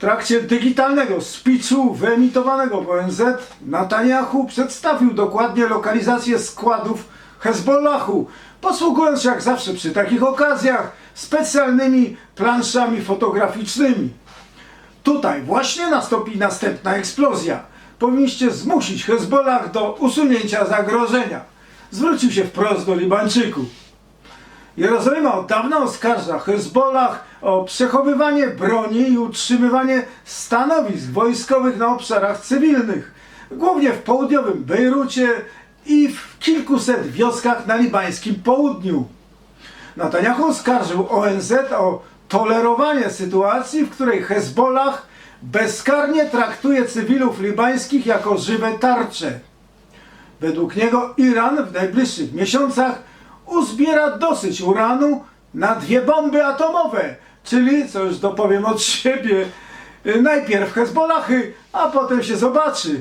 trakcie digitalnego speechu wyemitowanego w ONZ Netanyahu przedstawił dokładnie lokalizację składów Hezbollahu, posługując się jak zawsze przy takich okazjach specjalnymi planszami fotograficznymi. Tutaj właśnie nastąpi następna eksplozja. Powinniście zmusić Hezbollah do usunięcia zagrożenia. Zwrócił się wprost do Libańczyków. Jerozolima od dawna oskarża Hezbollah o przechowywanie broni i utrzymywanie stanowisk wojskowych na obszarach cywilnych, głównie w południowym Bejrucie i w kilkuset wioskach na libańskim południu. Netanyahu oskarżył ONZ o tolerowanie sytuacji, w której Hezbollah bezkarnie traktuje cywilów libańskich jako żywe tarcze. Według niego Iran w najbliższych miesiącach uzbiera dosyć uranu na dwie bomby atomowe, czyli, co już dopowiem od siebie, y, najpierw Hezbollahy, a potem się zobaczy.